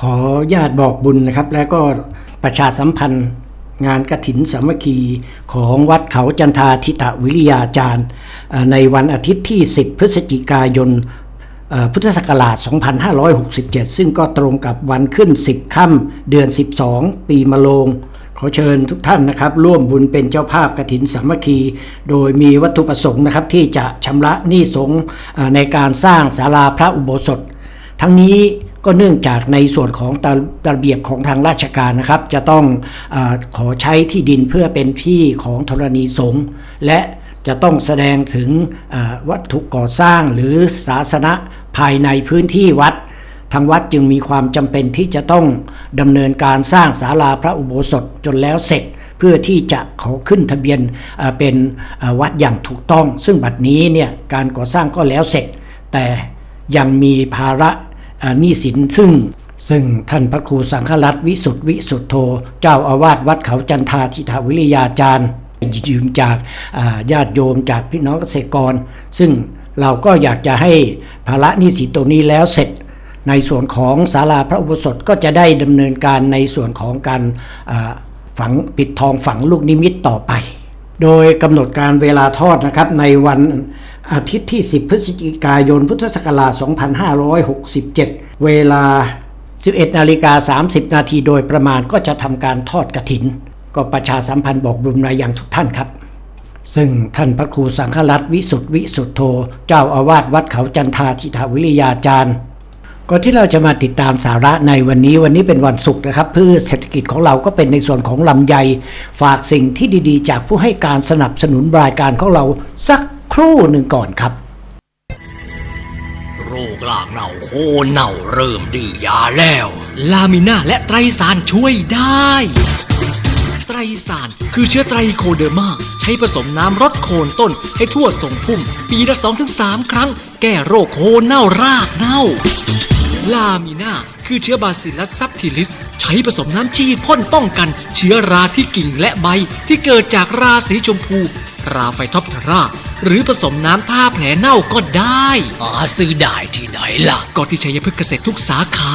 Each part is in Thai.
ขอญาติบอกบุญนะครับ แล้วก็ประชาสัมพันธ์งานกระถินสามัคคีของวัดเขาจันทาทิตวิริยาจารย์ ในวันอาทิตย์ที่ 10 พฤศจิกายนพุทธศักราช 2567 ซึ่งก็ตรงกับวันขึ้น 10 ค่ำเดือน 12 ปีมะโรงขอเชิญทุกท่านนะครับ ร่วมบุญเป็นเจ้าภาพกระถินสามัคคี โดยมีวัตถุประสงค์นะครับ ที่จะชำระหนี้สงในการสร้างศาลาพระอุโบสถ ทั้งนี้ ก็เนื่องจากในส่วนของตาระเบียบของทางราชการนะครับ จะต้องอขอใช้ที่ดินเพื่อเป็นที่ของธรณีสงฆ์และจะต้องแสดงถึงวัตถุก่อสร้างหรือศาสนะภายในพื้นที่วัด ทางวัดจึงมีความจำเป็นที่จะต้องดำเนินการสร้างศาลาพระอุโบสถจนแล้วเสร็จเพื่อที่จะขอขึ้นทะเบียนเป็นวัดอย่างถูกต้อง ซึ่งบัดนี้เนี่ยการก่อสร้างก็แล้วเสร็จ แต่ยังมีภาระ หนี้สินซึ่งซึ่งท่านพระครูสังฆรัตน์วิสุทธิวิสุทธโธ เจ้าอาวาสวัดเขาจันทาทิทาวิริยาจารย์ยืมจากญาติโยมจากพี่น้องเกษตรกร ซึ่งเราก็อยากจะให้ภาระหนี้สินตรงนี้แล้วเสร็จ ในส่วนของศาลาพระอุโบสถก็จะได้ดำเนินการในส่วนของการฝังปิดทองฝังลูกนิมิตต่อไป โดยกำหนดการเวลาทอดนะครับในวัน อาทิตย์ที่ 10 พฤศจิกายน พุทธศักราช 2567 เวลา 11นาฬิกา30 นาทีโดยประมาณก็จะทำการทอดกระถิน ก็ประชาสัมพันธ์บอกบุญมายอย่างทุกท่านครับ ซึ่งท่านพระครูสังฆรัตน์วิสุทธิวิสุทธโธ เจ้าอาวาสวัดเขาจันทาทิทาวิริยาจารย์ก่อนที่เราจะมาติดตามสาระในวันนี้วันนี้เป็นวันศุกร์นะครับเพืชเศรษฐกิจของเราก็เป็นในส่วนของลำไย ฝากสิ่งที่ดีๆ จากผู้ให้การสนับสนุนรายการของเราสัก ครู่หนึ่งก่อนครับโรคลากเน่าโคเน่าเริ่มดื้อยาแล้ว ลามิน่าและไตรสารช่วยได้ ไตรสารคือเชื้อไตรโคเดอร์มา ใช้ผสมน้ำรดโคนต้นให้ทั่วทรงพุ่ม ปีละ 2-3 ครั้ง แก้โรคโคเน่ารากเน่า ลามิน่าคือเชื้อบาซิลัสซับทิลิส ใช้ผสมน้ำฉีดพ่นป้องกัน เชื้อราที่กิ่งและใบที่เกิดจากราสีชมพู ราไฟท็อปเทรา หรือผสมน้ำท่าแผลเน่าก็ได้อาซื้อได้ที่ไหนล่ะ ก็ที่ชัยพฤกษ์เกษตรทุกสาขา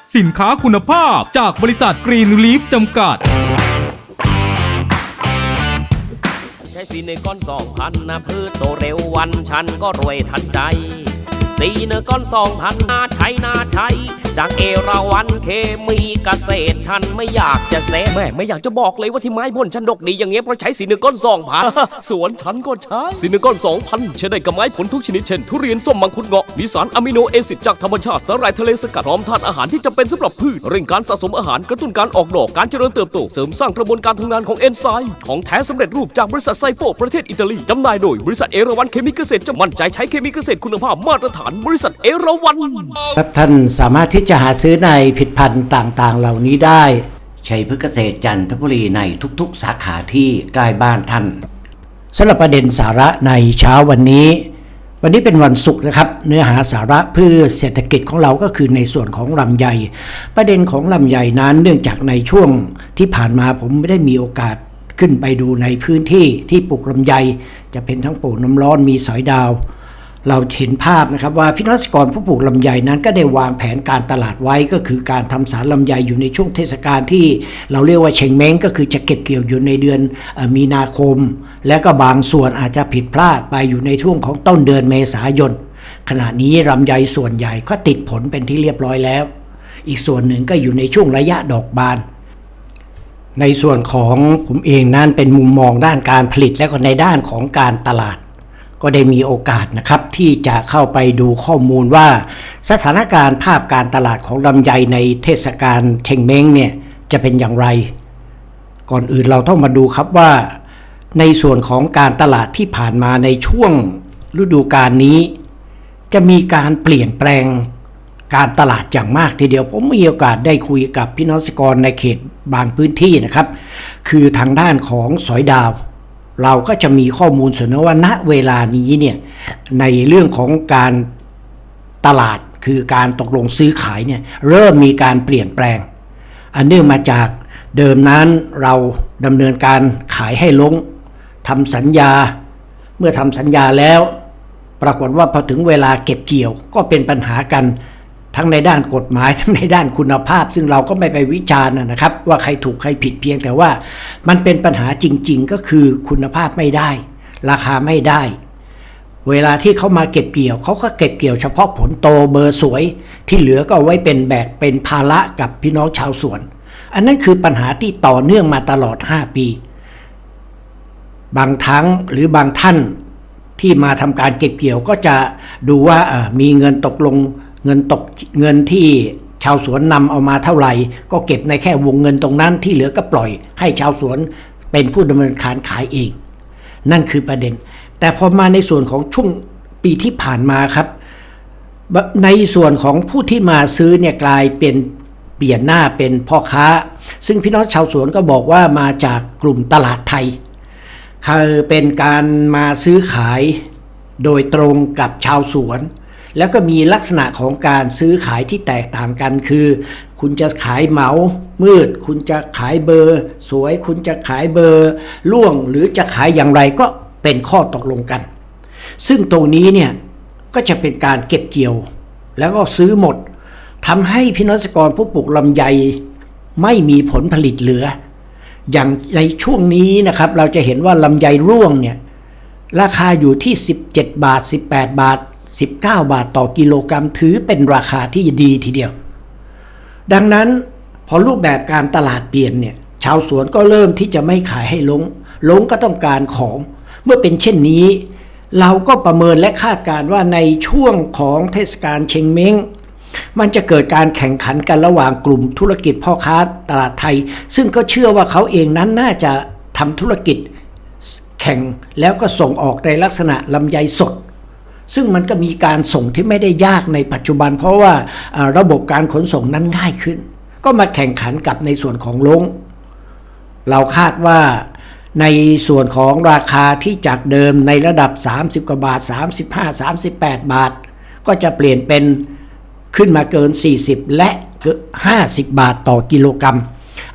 สินค้าคุณภาพจากบริษัทกรีนลีฟจำกัด ใช้สีในก้อนสองพันนะพืชโตเร็ววันฉันก็รวยทันใจ สีเนก้อนสองพันน่าใช้น่าใช้จากเอราวันเคมีเกษตรฉันไม่อยากจะเซแม่ไม่อยากจะบอกเลยว่าที่ไม้พ่นฉันดกดีอย่างเงี้ยเพราะใช้สีเนก้อนสองพันสวนฉันก็ใช้สีเนก้อนสองพันใช้ได้กับไม้ผลทุกชนิดเช่นทุเรียนส้มมังคุดเงาะมีสารอะมิโนแอซิดจากธรรมชาติสาหร่ายทะเลสกัดพร้อมธาตุอาหารที่จำเป็นสำหรับพืชเร่งการสะสมอาหารกระตุ้นการออกดอกการเจริญเติบโตเสริมสร้างกระบวนการทำงานของเอนไซม์ของแท้สำเร็จรูปจากบริษัทไซโฟประเทศอิตาลีจำหน่ายโดยบริษัทเอราวันเคมีเกษตรจะมั่นใจใช้เคมีเกษตรคุณภาพมาตรฐานบริษัทเอราวันครับท่านสามารถที่จะหาซื้อในผลิตภัณฑ์ต่างๆ เหล่านี้ได้ ชัยพฤกษเกษตรจันทบุรีในทุกๆ สาขาที่ใกล้บ้านท่านสำหรับประเด็นสาระในเช้าวันนี้ วันนี้เป็นวันศุกร์นะครับ เนื้อหาสาระเพื่อเศรษฐกิจของเราก็คือในส่วนของลำไย ประเด็นของลำไยนั้นเนื่องจากในช่วงที่ผ่านมาผมไม่ได้มีโอกาสขึ้นไปดูในพื้นที่ที่ปลูกลำไย จะเป็นทั้งปลูกน้ำร้อนมีสอยดาว เราเห็นภาพนะครับว่าพี่น้องเกษตรกรผู้ปลูกลำไยนั้นก็ได้วางแผนการตลาดไว้ก็คือการทำสารลำไยอยู่ในช่วงเทศกาลที่เราเรียกว่าเชงเม้งก็คือจะเก็บเกี่ยวอยู่ในเดือนมีนาคม และก็บางส่วนอาจจะผิดพลาดไปอยู่ในช่วงของต้นเดือนเมษายน ขณะนี้ลำไยส่วนใหญ่ก็ติดผลเป็นที่เรียบร้อยแล้ว อีกส่วนหนึ่งก็อยู่ในช่วงระยะดอกบาน ในส่วนของผมเองนั้นเป็นมุมมองด้านการผลิตและก็ในด้านของการตลาด ก็ได้มีโอกาสนะครับที่จะเข้าไปดูข้อมูลว่า สถานการณ์ภาพการตลาดของลำไยในเทศกาลเชงเม้งเนี่ยจะเป็นอย่างไร ก่อนอื่นเราต้องมาดูครับว่า ในส่วนของการตลาดที่ผ่านมาในช่วงฤดูกาลนี้ จะมีการเปลี่ยนแปลงการตลาดอย่างมากทีเดียว ผมมีโอกาสได้คุยกับพี่น้องเกษตรกรในเขตบางพื้นที่นะครับ คือทางด้านของสอยดาว เราก็จะมีข้อมูลส่วนว่าณเวลานี้เนี่ยในเรื่องของการตลาดคือการตกลงซื้อขายเนี่ยเริ่มมีการเปลี่ยนแปลง อันเนื่องมาจากเดิมนั้นเราดำเนินการขายให้ลงทำสัญญา เมื่อทำสัญญาแล้ว ปรากฏว่าพอถึงเวลาเก็บเกี่ยวก็เป็นปัญหากัน ทั้งในด้านกฎหมายทั้งในด้านคุณภาพ ซึ่งเราก็ไม่ไปวิจารณ์นะครับ ว่าใครถูกใครผิดเพียงแต่ว่า มันเป็นปัญหาจริง ๆ ก็คือคุณภาพไม่ได้ ราคาไม่ได้ เวลาที่เขามาเก็บเกี่ยวเขาก็เก็บเกี่ยวเฉพาะผลโตเบอร์สวย ที่เหลือก็เอาไว้เป็นแบกเป็นภาระกับพี่น้องชาวสวน อันนั้นคือปัญหาที่ต่อเนื่องมาตลอด 5 ปี บางครั้งหรือบางท่านที่มาทำการเก็บเกี่ยวก็จะดูว่ามีเงินตกลง เงินตกเงินที่ชาวสวนนำเอามาเท่าไหร่ ก็เก็บในแค่วงเงินตรงนั้นที่เหลือก็ปล่อย ให้ชาวสวนเป็นผู้ดำเนินการขายเอง นั่นคือประเด็น แต่พอมาในส่วนของช่วงปีที่ผ่านมาครับ ในส่วนของผู้ที่มาซื้อเนี่ยกลายเป็นเปลี่ยนหน้าเป็นพ่อค้า ซึ่งพี่น้องชาวสวนก็บอกว่ามาจากกลุ่มตลาดไทยคือเป็นการมาซื้อขายโดยตรงกับชาวสวน แล้วก็มีลักษณะของการซื้อขายที่แตกต่างกันคือ คุณจะขายเหมามืด คุณจะขายเบอร์ สวย คุณจะขายเบอร์ล่วงหรือจะขายอย่างไรก็เป็นข้อตกลงกัน ซึ่งตรงนี้เนี่ยก็จะเป็นการเก็บเกี่ยว แล้วก็ซื้อหมดทำให้พี่น้องเกษกรผู้ปลูกลำไยไม่มีผลผลิตเหลือ อย่างในช่วงนี้นะครับเราจะเห็นว่าลำไยร่วงเนี่ยราคาอยู่ที่ 17 บาท 18 บาท 19 บาทต่อกิโลกรัมถือเป็นราคาที่ดีทีเดียว ดังนั้นพอรูปแบบการตลาดเปลี่ยนเนี่ยชาวสวนก็เริ่มที่จะไม่ขายให้ลง ลงก็ต้องการของ เมื่อเป็นเช่นนี้ เราก็ประเมินและคาดการณ์ว่าในช่วงของเทศกาลเชงเม้งมันจะเกิดการแข่งขันกันระหว่างกลุ่มธุรกิจพ่อค้าตลาดไทย ซึ่งก็เชื่อว่าเขาเองนั้นน่าจะทำธุรกิจแข่งแล้วก็ส่งออกในลักษณะลำไยสด ซึ่งมันก็มีการส่งที่ไม่ได้ยากในปัจจุบัน เพราะว่าระบบการขนส่งนั้นง่ายขึ้น ก็มาแข่งขันกับในส่วนของลง เราคาดว่าในส่วนของราคาที่จากเดิมในระดับ 30 กว่าบาท 35 38 บาท ก็จะเปลี่ยนเป็นขึ้นมาเกิน 40 และเกือบ50 บาทต่อกิโลกรัม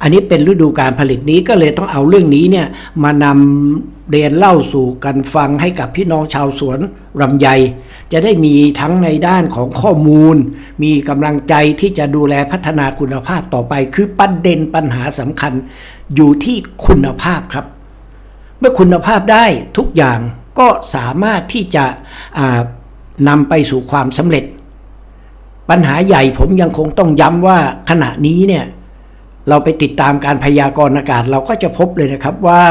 อันนี้เป็นฤดูการผลิตนี้ก็เลยต้องเอาเรื่องนี้เนี่ยมานำเรียนเล่าสู่กันฟังให้กับพี่น้องชาวสวนลำไย จะได้มีทั้งในด้านของข้อมูล มีกำลังใจที่จะดูแลพัฒนาคุณภาพต่อไป คือประเด็นปัญหาสำคัญอยู่ที่คุณภาพครับ เมื่อคุณภาพได้ทุกอย่างก็สามารถที่จะนำไปสู่ความสำเร็จ ปัญหาใหญ่ผมยังคงต้องย้ำว่าขณะนี้เนี่ย เราไปติดตามการพยากรณ์อากาศเราก็จะพบเลยนะครับว่า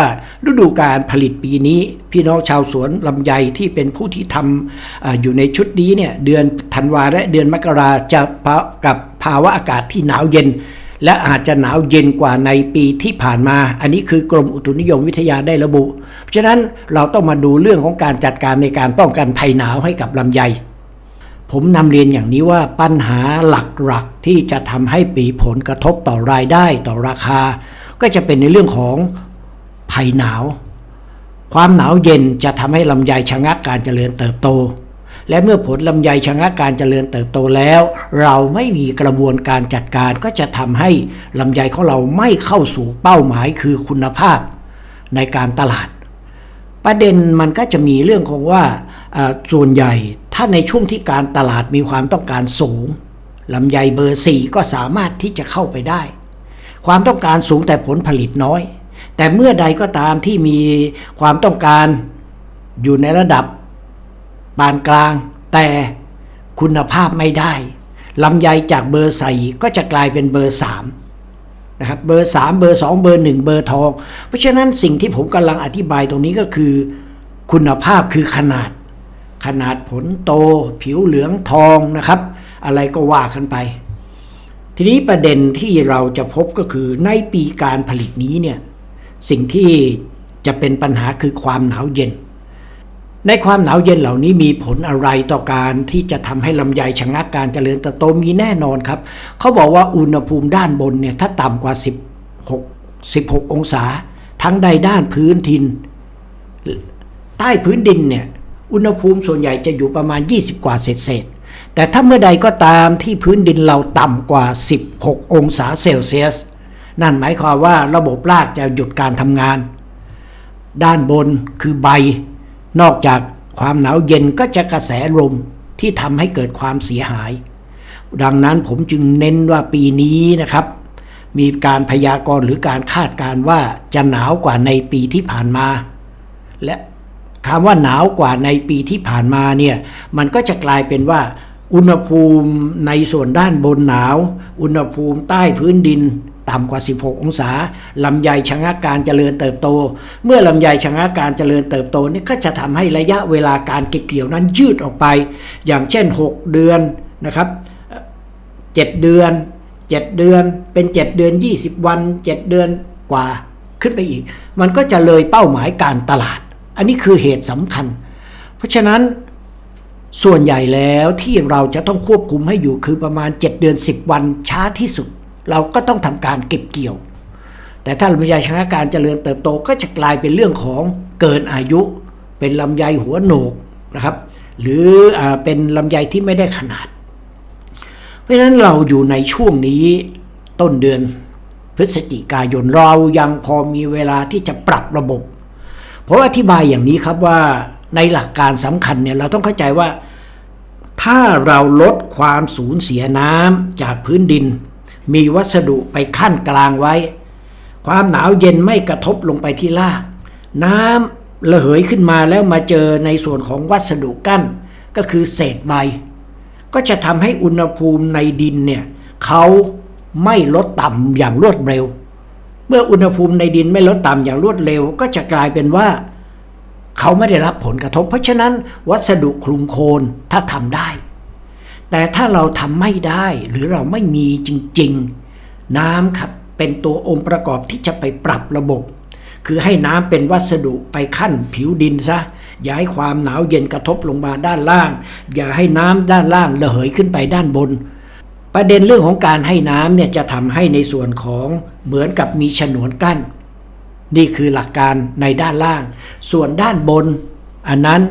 ฤดูการผลิตปีนี้ พี่น้องชาวสวนลำไยที่เป็นผู้ที่ทำออยู่ในชุดนี้เนี่ยเดือนธันวาและเดือนมกราจะพบกับภาวะอากาศที่หนาวเย็น และอาจจะหนาวเย็นกว่าในปีที่ผ่านมา อันนี้คือกรมอุตุนิยมวิทยาได้ระบุ เพราะฉะนั้นเราต้องมาดูเรื่องของการจัดการในการป้องกันภัยหนาวให้กับลำไย ผมนำเรียนอย่างนี้ว่าปัญหาหลักๆที่จะทำให้ปีผลกระทบต่อรายได้ต่อราคา ก็จะเป็นในเรื่องของภัยหนาว ความหนาวเย็นจะทำให้ลำไยชะงักการเจริญเติบโต และเมื่อผลลำไยชะงักการเจริญเติบโตแล้ว เราไม่มีกระบวนการจัดการก็จะทำให้ลำไยของเราไม่เข้าสู่เป้าหมายคือคุณภาพในการตลาด ประเด็นมันก็จะมีเรื่องของว่า ส่วนใหญ่ถ้าในช่วงที่การตลาดมีความต้องการสูงลำไยเบอร์สี่ก็สามารถที่จะเข้าไปได้ ความต้องการสูงแต่ผลผลิตน้อย แต่เมื่อใดก็ตามที่มีความต้องการอยู่ในระดับปานกลาง แต่คุณภาพไม่ได้ลำไยจากเบอร์ใส่ก็จะกลายเป็นเบอร์สามนะครับเบอร์ 3 เบอร์ 2 เบอร์ 1 เบอร์ทอง เพราะฉะนั้นสิ่งที่ผมกำลังอธิบายตรงนี้ก็คือ คุณภาพคือขนาด ขนาดผลโต ผิวเหลืองทองนะครับ อะไรก็ว่ากันไป ทีนี้ประเด็นที่เราจะพบก็คือในปีการผลิตนี้เนี่ยสิ่งที่จะเป็นปัญหาคือความหนาวเย็น ในความหนาวเย็นเหล่านี้มีผลอะไรต่อการที่จะทำให้ลำไยชะงักการเจริญเติบโตมีแน่นอนครับ เขาบอกว่าอุณหภูมิด้านบนเนี่ยถ้าต่ำกว่า 16 16 องศา ทั้งใดด้านพื้นทิน ใต้พื้นดินเนี่ย อุณหภูมิส่วนใหญ่จะอยู่ประมาณ 20 กว่าเศษเศษแต่ถ้าเมื่อใดก็ตามที่พื้นดินเราต่ำกว่า 16 องศาเซลเซียส นั่นหมายความว่าระบบรากจะหยุดการทำงาน ด้านบนคือใบ นอกจากความหนาวเย็นก็จะกระแสลมที่ทำให้เกิดความเสียหาย ดังนั้นผมจึงเน้นว่าปีนี้นะครับ มีการพยากรณ์หรือการคาดการณ์ว่าจะหนาวกว่าในปีที่ผ่านมา และ คำว่าหนาวกว่าในปีที่ผ่านมาเนี่ยมันก็จะกลายเป็นว่า อุณหภูมิในส่วนด้านบนหนาว อุณหภูมิใต้พื้นดินต่ำกว่า 16 องศา ลำไยชะงักการเจริญเติบโต เมื่อลำไยชะงักการเจริญเติบโตนี่ก็จะทำให้ระยะเวลาการเก็บเกี่ยวนั้นยืดออกไป อย่างเช่น 6 เดือนนะครับเจ็ดเดือนเจ็ดเดือนเป็นเจ็ดเดือน 20 วันเจ็ดเดือนกว่าขึ้นไปอีก มันก็จะเลยเป้าหมายการตลาด อันนี้คือเหตุสำคัญ เพราะฉะนั้นส่วนใหญ่แล้วที่เราจะต้องควบคุมให้อยู่คือประมาณ 7 เดือน 10 วันช้าที่สุด เราก็ต้องทำการเก็บเกี่ยว แต่ถ้าลำไยชะงักการเจริญเติบโตก็จะกลายเป็นเรื่องของเกินอายุ เป็นลำไยหัวโหนกนะครับ หรืออเป็นลำไยที่ไม่ได้ขนาด เพราะฉะนั้นเราอยู่ในช่วงนี้ต้นเดือนพฤศจิกายนเรายังพอมีเวลาที่จะปรับระบบ เพราะอธิบายอย่างนี้ครับว่าในหลักการสำคัญเนี่ยเราต้องเข้าใจว่า ถ้าเราลดความสูญเสียน้ำจากพื้นดิน มีวัสดุไปขั้นกลางไว้ ความหนาวเย็นไม่กระทบลงไปที่ราก น้ำระเหยขึ้นมาแล้วมาเจอในส่วนของวัสดุกั้น ก็คือเศษใบ ก็จะทำให้อุณหภูมิในดินเนี่ยเขาไม่ลดต่ำอย่างรวดเร็ว เมื่ออุณหภูมิในดินไม่ลดต่ำอย่างรวดเร็ว ก็จะกลายเป็นว่า เขาไม่ได้รับผลกระทบ เพราะฉะนั้นวัสดุคลุมโคลนถ้าทำได้ แต่ถ้าเราทำไม่ได้หรือเราไม่มีจริง ๆ น้ำครับเป็นตัวองค์ประกอบที่จะไปปรับระบบ คือให้น้ำเป็นวัสดุไปขั้นผิวดินซะอย่าให้ความหนาวเย็นกระทบลงมาด้านล่าง อย่าให้น้ำด้านล่างระเหยขึ้นไปด้านบน ประเด็นเรื่องของการให้น้ำเนี่ยจะทำให้ในส่วนของ เหมือนกับมีฉนวนกั้น นี่คือหลักการในด้านล่าง ส่วนด้านบน อันนั้น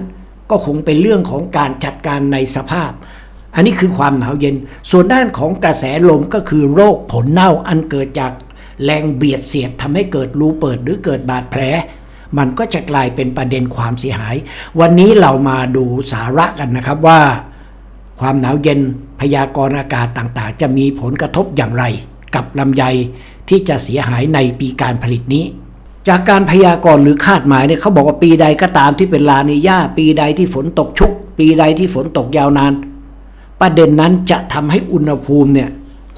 ก็คงเป็นเรื่องของการจัดการในสภาพ อันนี้คือความหนาวเย็น ส่วนด้านของกระแสลมก็คือโรคผลเน่าอันเกิดจากแรงเบียดเสียดทำให้เกิดรูเปิดหรือเกิดบาดแผล มันก็จะกลายเป็นประเด็นความเสียหาย วันนี้เรามาดูสาระกันนะครับว่า ความหนาวเย็นพยากรณ์อากาศต่างๆ จะมีผลกระทบอย่างไร กับลำไย ที่จะเสียหายในปีการผลิตนี้ จากการพยากรณ์หรือคาดหมายเนี่ยเขาบอกว่าปีใดก็ตามที่เป็นลานิญาปีใดที่ฝนตกชุก ปีใดที่ฝนตกยาวนาน ประเด็นนั้นจะทำให้อุณหภูมิเนี่ย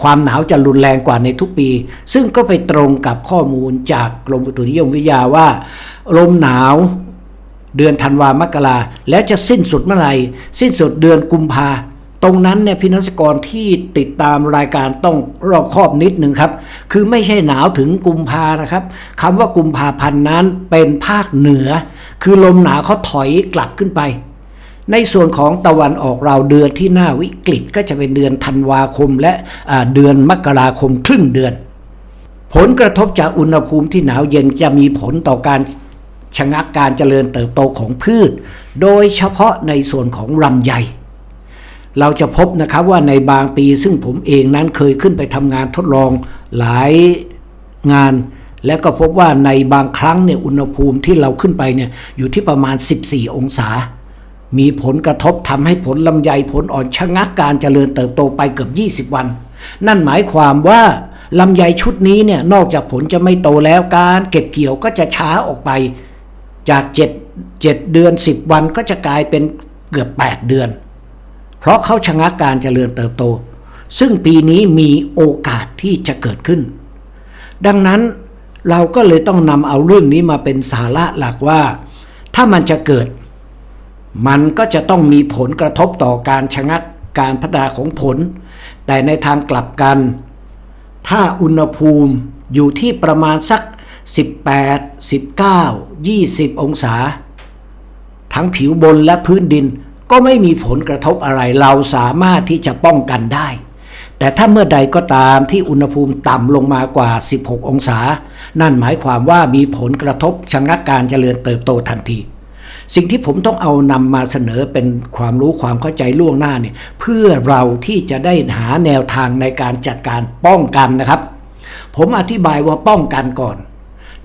ความหนาวจะรุนแรงกว่าในทุกปี ซึ่งก็ไปตรงกับข้อมูลจากกรมอุตุนิยมวิทยาว่า ลมหนาวเดือนธันวามกราแล้วจะสิ้นสุดเมื่อไหร่สิ้นสุดเดือนกุมภา ตรงนั้นเนี่ยพี่นักกรที่ติดตามรายการต้องรอบคอบนิดหนึ่งครับ คือไม่ใช่หนาวถึงกุมภานะครับคำว่ากุมภาพันธ์นั้นเป็นภาคเหนือ คือลมหนาวเขาถอยกลับขึ้นไป ในส่วนของตะวันออกเราเดือนที่น่าวิกฤตก็จะเป็นเดือนธันวาคมและอ่าเดือนมกราคมครึ่งเดือน ผลกระทบจากอุณหภูมิที่หนาวเย็นจะมีผลต่อการชะงักการเจริญเติบโตของพืช โดยเฉพาะในส่วนของลำไย เราจะพบนะครับว่าในบางปีซึ่งผมเองนั้นเคยขึ้นไปทำงานทดลองหลายงาน และก็พบว่าในบางครั้งเนี่ยอุณหภูมิที่เราขึ้นไปเนี่ยอยู่ที่ประมาณ 14 องศา มีผลกระทบทำให้ผลลำไยผลอ่อนชะงักการเจริญเติบโตไปเกือบ 20 วัน นั่นหมายความว่าลำไยชุดนี้เนี่ยนอกจากผลจะไม่โตแล้วการเก็บเกี่ยวก็จะช้าออกไป จาก 7 7 เดือน 10 วันก็จะกลายเป็นเกือบ 8 เดือน ราะเขาชะงักการเจริญเติบโต ซึ่งปีนี้มีโอกาสที่จะเกิดขึ้น ดังนั้นเราก็เลยต้องนำเอาเรื่องนี้มาเป็นสาระหลักว่า ถ้ามันจะเกิด มันก็จะต้องมีผลกระทบต่อการชะงักการพัฒนาของผล แต่ในทางกลับกัน ถ้าอุณหภูมิอยู่ที่ประมาณสัก 18 19 20 องศา ทั้งผิวบนและพื้นดิน ก็ไม่มีผลกระทบอะไร เราสามารถที่จะป้องกันได้ แต่ถ้าเมื่อใดก็ตามที่อุณหภูมิต่ำลงมากว่า 16 องศา นั่นหมายความว่ามีผลกระทบชะงักการเจริญเติบโตทันที สิ่งที่ผมต้องเอานำมาเสนอเป็นความรู้ความเข้าใจล่วงหน้าเนี่ยเพื่อเราที่จะได้หาแนวทางในการจัดการป้องกันนะครับ ผมอธิบายว่าป้องกันก่อน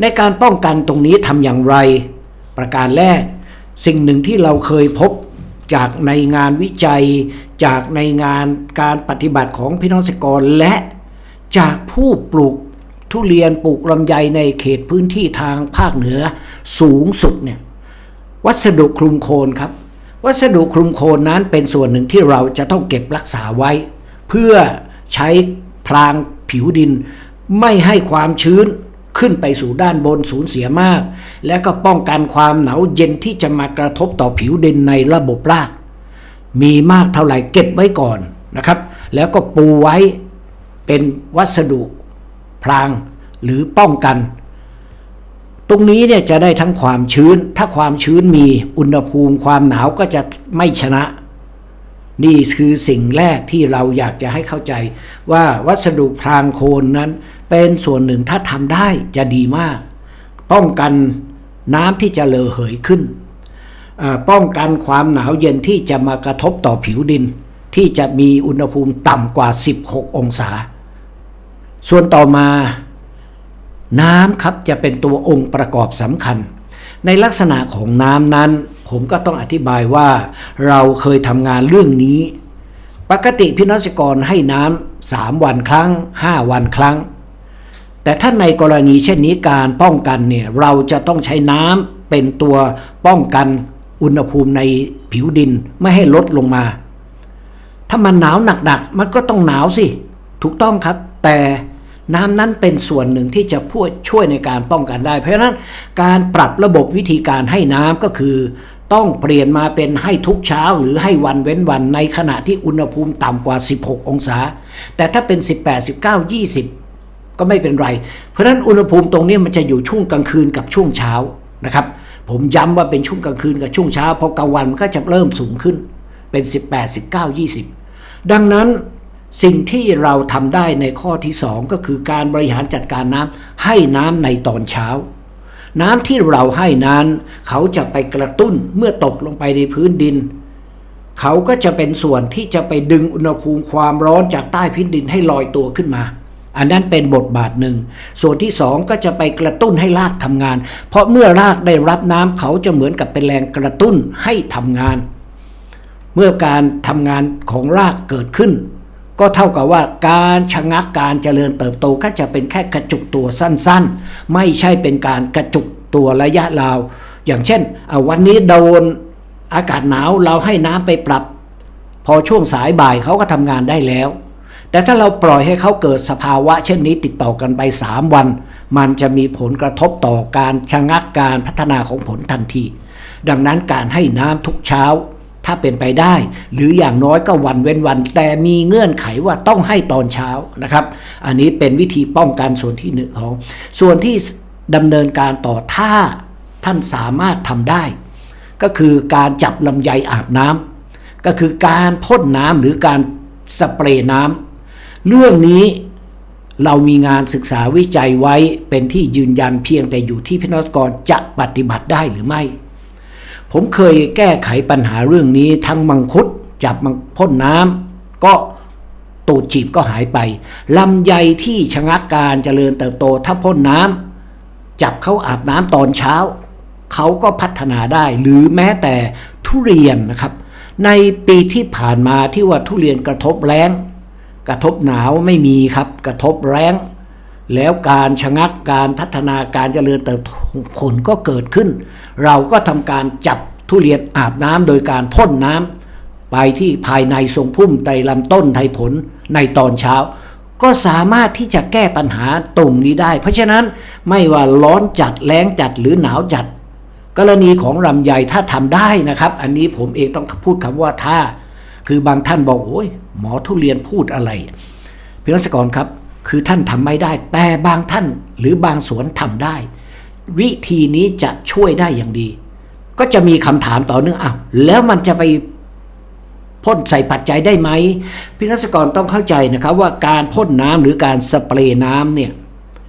ในการป้องกันตรงนี้ทำอย่างไร ประการแรก สิ่งหนึ่งที่เราเคยพบ จากในงานวิจัย จากในงานการปฏิบัติของพี่น้องเกษตรกร และจากผู้ปลูกทุเรียนปลูกลำไยในเขตพื้นที่ทางภาคเหนือสูงสุดเนี่ยวัสดุคลุมโคนครับ วัสดุคลุมโคนนั้นเป็นส่วนหนึ่งที่เราจะต้องเก็บรักษาไว้ เพื่อใช้พลางผิวดิน ไม่ให้ความชื้น ขึ้นไปสู่ด้านบนสูญเสียมาก และก็ป้องกันความหนาวเย็นที่จะมากระทบต่อผิวดินในระบบราก มีมากเท่าไหร่เก็บไว้ก่อนนะครับ แล้วก็ปูไว้เป็นวัสดุพลางหรือป้องกัน ตรงนี้เนี่ยจะได้ทั้งความชื้น ถ้าความชื้นมีอุณหภูมิความหนาวก็จะไม่ชนะ นี่คือสิ่งแรกที่เราอยากจะให้เข้าใจว่าวัสดุพรางโคนนั้น เป็นส่วนหนึ่งถ้าทำได้จะดีมาก ป้องกันน้ำที่จะเลอเหยขึ้น ป้องกันความหนาวเย็นที่จะมากระทบต่อผิวดิน ที่จะมีอุณหภูมิต่ำกว่า 16 องศา ส่วนต่อมา น้ำครับจะเป็นตัวองค์ประกอบสำคัญ ในลักษณะของน้ำนั้น ผมก็ต้องอธิบายว่า เราเคยทำงานเรื่องนี้ ปกติพี่น้องเกรกรให้น้ำสามวันครั้ง5วันครั้ง แต่ถ้าในกรณีเช่นนี้การป้องกันเนี่ยเราจะต้องใช้น้ำเป็นตัวป้องกันอุณหภูมิในผิวดินไม่ให้ลดลงมา ถ้ามันหนาวหนักๆมันก็ต้องหนาวสิ ถูกต้องครับ แต่น้ำนั้นเป็นส่วนหนึ่งที่จะพูดช่วยในการป้องกันได้ เพราะฉะนั้นการปรับระบบวิธีการให้น้ำก็คือ ต้องเปลี่ยนมาเป็นให้ทุกเช้าหรือให้วันเว้นวันในขณะที่อุณหภูมิต่ำกว่า 16 องศา แต่ถ้าเป็น 18 19 20 ก็ไม่เป็นไร เพราะฉะนั้นอุณหภูมิตรงนี้มันจะอยู่ช่วงกลางคืนกับช่วงเช้านะครับ ผมย้ำว่าเป็นช่วงกลางคืนกับช่วงเช้าพอกลางวันมันก็จะเริ่มสูงขึ้นเป็น 18 19 20 ดังนั้นสิ่งที่เราทำได้ในข้อที่ 2 ก็คือการบริหารจัดการน้ำให้น้ำในตอนเช้า น้ำที่เราให้นั้น เขาจะไปกระตุ้นเมื่อตกลงไปในพื้นดิน เขาก็จะเป็นส่วนที่จะไปดึงอุณหภูมิความร้อนจากใต้พื้นดินให้ลอยตัวขึ้นมา อันนั้นเป็นบทบาทหนึ่ง ส่วนที่สองก็จะไปกระตุ้นให้รากทำงาน เพราะเมื่อรากได้รับน้ำเขาจะเหมือนกับเป็นแรงกระตุ้นให้ทำงาน เมื่อการทำงานของรากเกิดขึ้น ก็เท่ากับว่าการชะงักการเจริญเติบโตก็จะเป็นแค่กระจุกตัวสั้นๆ ไม่ใช่เป็นการกระจุกตัวระยะยาว อย่างเช่นวันนี้โดนอากาศหนาวเราให้น้ำไปปรับ พอช่วงสายบ่ายเขาก็ทำงานได้แล้ว แต่ถ้าเราปล่อยให้เขาเกิดสภาวะ เช่นนี้ติดต่อกันไป 3 วัน มันจะมีผลกระทบต่อการชะงักการพัฒนาของผลทันที ดังนั้นการให้น้ำทุกเช้า ถ้าเป็นไปได้ หรืออย่างน้อยก็วันเว้นวัน แต่มีเงื่อนไขว่าต้องให้ตอนเช้านะครับ อันนี้เป็นวิธีป้องกันส่วนที่หนึ่งของ ส่วนที่ดำเนินการต่อถ้าท่านสามารถทำได้ ก็คือการจับลำไยอาบน้ำก็คือการพ่นน้ำหรือการสเปรย์น้ำ เรื่องนี้เรามีงานศึกษาวิจัยไว้เป็นที่ยืนยันเพียงแต่อยู่ที่พินกกรจะปฏิบัติได้หรือไม่ ผมเคยแก้ไขปัญหาเรื่องนี้ทั้งมังคุดจับมังพ่นน้ำก็ตูดจีบก็หายไปลำไยที่ชะงักการเจริญเติบโตถ้าพ่นน้ำจับเขาอาบน้ำตอนเช้า เขาก็พัฒนาได้หรือแม้แต่ทุเรียนนะครับ ในปีที่ผ่านมาที่ว่าทุเรียนกระทบแล้ง กระทบหนาวไม่มีครับ กระทบแรงแล้วการชะงักการพัฒนาการเจริญเติบโตผลก็เกิดขึ้น เราก็ทำการจับทุเรียนอาบน้ำโดยการพ่นน้ำไปที่ภายในทรงพุ่มไตรลำต้นไทผลในตอนเช้า ก็สามารถที่จะแก้ปัญหาตรงนี้ได้ เพราะฉะนั้นไม่ว่าร้อนจัดแรงจัดหรือหนาวจัด กรณีของลำไยถ้าทำได้นะครับ อันนี้ผมเองต้องพูดคำว่าถ้า คือบางท่านบอกโอ้ย หมอทุเรียนพูดอะไรพี่รัศกรครับ คือท่านทำไม่ได้ แต่บางท่านหรือบางสวนทำได้ วิธีนี้จะช่วยได้อย่างดี ก็จะมีคำถามต่อเนื่องอ้าวแล้วมันจะไปพ่นใส่ปัจจัยได้ไหมพี่นักกรต้องเข้าใจนะครับว่าการพ่นน้ำหรือการสเปรย์น้ำเนี่ย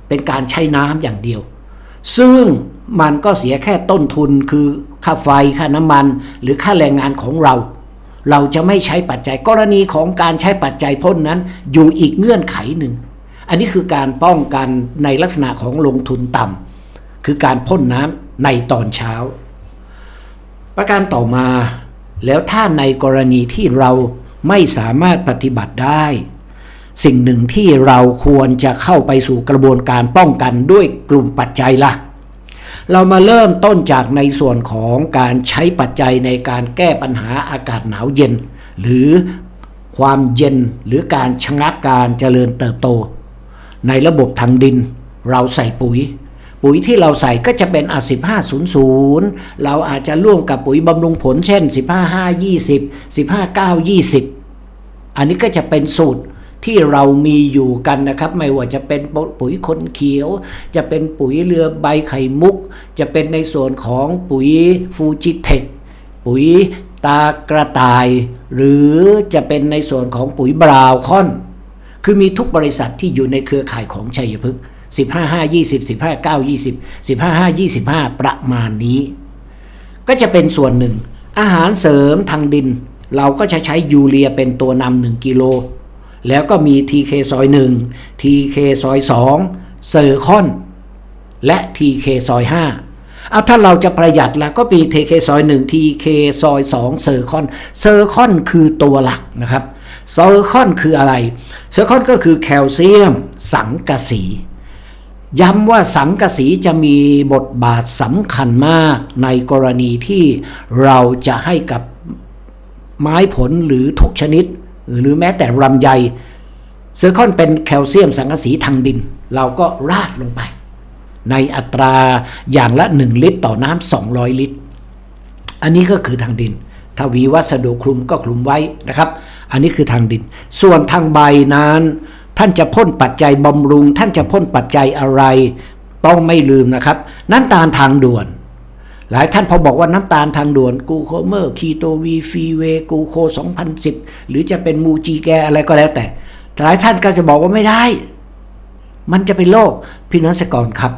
เป็นการใช้น้ำอย่างเดียว ซึ่งมันก็เสียแค่ต้นทุนคือค่าไฟค่าน้ำมัน หรือค่าแรงงานของเรา เราจะไม่ใช้ปัจจัยกรณีของการใช้ปัจจัยพ่นนั้น อยู่อีกเงื่อนไขหนึ่ง อันนี้คือการป้องกันในลักษณะของลงทุนต่ำคือการพ่นน้ำในตอนเช้า ประการต่อมา แล้วถ้าในกรณีที่เราไม่สามารถปฏิบัติได้ สิ่งหนึ่งที่เราควรจะเข้าไปสู่กระบวนการป้องกันด้วยกลุ่มปัจจัยละ เรามาเริ่มต้นจากในส่วนของการใช้ปัจจัยในการแก้ปัญหาอากาศหนาวเย็น หรือความเย็นหรือการชะงักการเจริญเติบโต ในระบบทางดิน เราใส่ปุ๋ย ปุ๋ยที่เราใส่ก็จะเป็นอะ1500 เราอาจจะร่วมกับปุ๋ยบำรุงผลเช่น 155 20 159 20 อันนี้ก็จะเป็นสูตร ที่เรามีอยู่กันนะครับ ไม่ว่าจะเป็นปุ๋ยคนเขียว จะเป็นปุ๋ยเรือใบไข่มุก จะเป็นในส่วนของปุ๋ยฟูจิเทคปุ๋ยตากระต่าย หรือจะเป็นในส่วนของปุ๋ยบราวคอน คือมีทุกบริษัทที่อยู่ในเครือข่ายของชัยพฤกษ์15 5 20 15 9 20 15 5 25 ประมาณนี้ ก็จะเป็นส่วนหนึ่ง อาหารเสริมทางดิน เราก็จะใช้ยูเรียเป็นตัวนำหนึ่งกิโล แล้วก็มี TK ซอย1 TK ซอย2เซอร์คอน และ TK ซอย5เอาถ้าเราจะประหยัดล้วก็มี TK ซอย1 TK ซอย2เซอร์คอนเซอร์คอนคือตัวหลักนะครับเซอร์คอนคืออะไรเซอร์คอนก็คือแคลเซียม สังกะสีย้ำว่าสังกะสีจะมีบทบาทสำคัญมากในกรณีที่เราจะให้กับไม้ผลหรือทุกชนิด หรือแม้แต่ลำไยเซอร์คอนเป็นแคลเซียมสังกะสีทางดิน เราก็ราดลงไป ในอัตราอย่างละ 1 ลิตรต่อน้ำ200 ลิตร อันนี้ก็คือทางดิน ถ้าวีวัสดุคลุมก็คลุมไว้นะครับ อันนี้คือทางดิน ส่วนทางใบนั้น ท่านจะพ่นปัจจัยบำรุง ท่านจะพ่นปัจจัยอะไร ต้องไม่ลืมนะครับ น้ำตาลทางด่วน หลายท่านพอบอกว่าน้ำตาลทางด่วนกูโคเมอร์คีโตวีฟีเวกูโค 2010 หรือจะเป็นมูจีแกอะไรก็แล้วแต่ หลายท่านก็จะบอกว่าไม่ได้ มันจะเป็นโรคพี่นักษกรครับ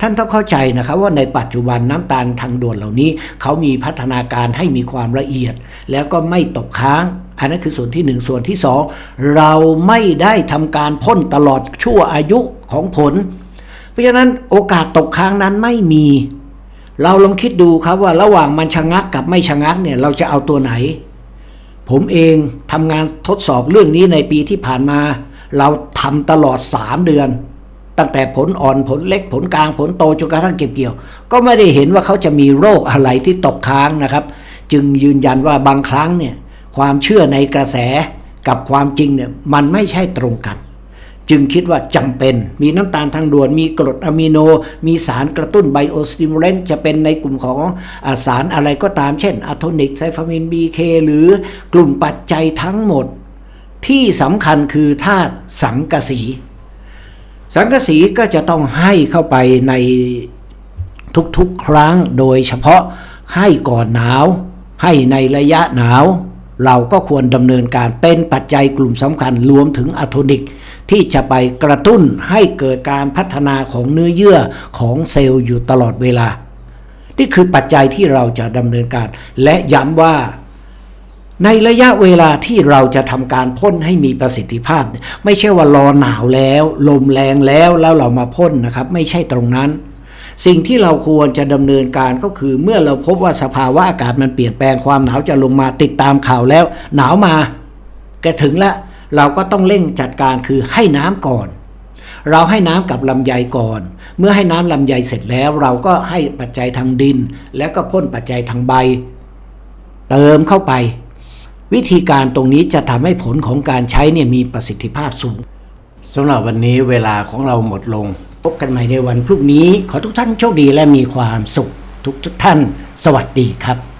ท่านต้องเข้าใจนะครับว่าในปัจจุบันน้ำตาลทางด่วนเหล่านี้ เขามีพัฒนาการให้มีความละเอียด แล้วก็ไม่ตกค้าง อันนั้นคือส่วนที่หนึ่งส่วนที่สองเราไม่ได้ทำการพ่นตลอดชั่วอายุของผล เพราะฉะนั้นโอกาสตกค้างนั้นไม่มี เราลองคิดดูครับว่าระหว่างมันชะงักกับไม่ชะงักเนี่ยเราจะเอาตัวไหน ผมเองทำงานทดสอบเรื่องนี้ในปีที่ผ่านมา เราทำตลอด 3 เดือน ตั้งแต่ผลอ่อนผลเล็กผลกลางผลโตจนกระทั่งเก็บเกี่ยว ก็ไม่ได้เห็นว่าเขาจะมีโรคอะไรที่ตกค้างนะครับ จึงยืนยันว่าบางครั้งเนี่ยความเชื่อในกระแสกับความจริงเนี่ยมันไม่ใช่ตรงกัน จึงคิดว่าจำเป็น มีน้ำตาลทางด่วน มีกรดอะมิโน มีสารกระตุ้นไบโอสติมูลเลนจะเป็นในกลุ่มของอสารอะไรก็ตาม เช่นอะโทนิกไซฟามิน BK หรือกลุ่มปัจจัยทั้งหมด ที่สำคัญคือธาตุสังกะสี สังกะสีก็จะต้องให้เข้าไปในทุกๆครั้งโดยเฉพาะให้ก่อนหนาว ให้ในระยะหนาว เราก็ควรดำเนินการเป็นปัจจัยกลุ่มสำคัญรวมถึงอะโทนิก ที่จะไปกระตุ้นให้เกิดการพัฒนาของเนื้อเยื่อของเซลล์อยู่ตลอดเวลา นี่คือปัจจัยที่เราจะดำเนินการ และย้ำว่าในระยะเวลาที่เราจะทำการพ่นให้มีประสิทธิภาพ ไม่ใช่ว่ารอหนาวแล้ว ลมแรงแล้วแล้วเรามาพ่นนะครับ ไม่ใช่ตรงนั้น สิ่งที่เราควรจะดำเนินการก็คือ เมื่อเราพบว่าสภาวะอากาศมันเปลี่ยนแปลงความหนาวจะลงมาติดตามข่าวแล้ว หนาวมาแกถึงล้วเราก็ต้องเร่งจัดการคือให้น้ำก่อน เราให้น้ำกับลำไยก่อน เมื่อให้น้ำลำไยเสร็จแล้ว เราก็ให้ปัจจัยทางดิน แล้วก็พ่นปัจจัยทางใบ เติมเข้าไป วิธีการตรงนี้จะทำให้ผลของการใช้เนี่ยมีประสิทธิภาพสูงสำหรับวันนี้เวลาของเราหมดลง พบกันใหม่ในวันพรุ่งนี้ ขอทุกท่านโชคดีและมีความสุขทุกทุกท่าน สวัสดีครับ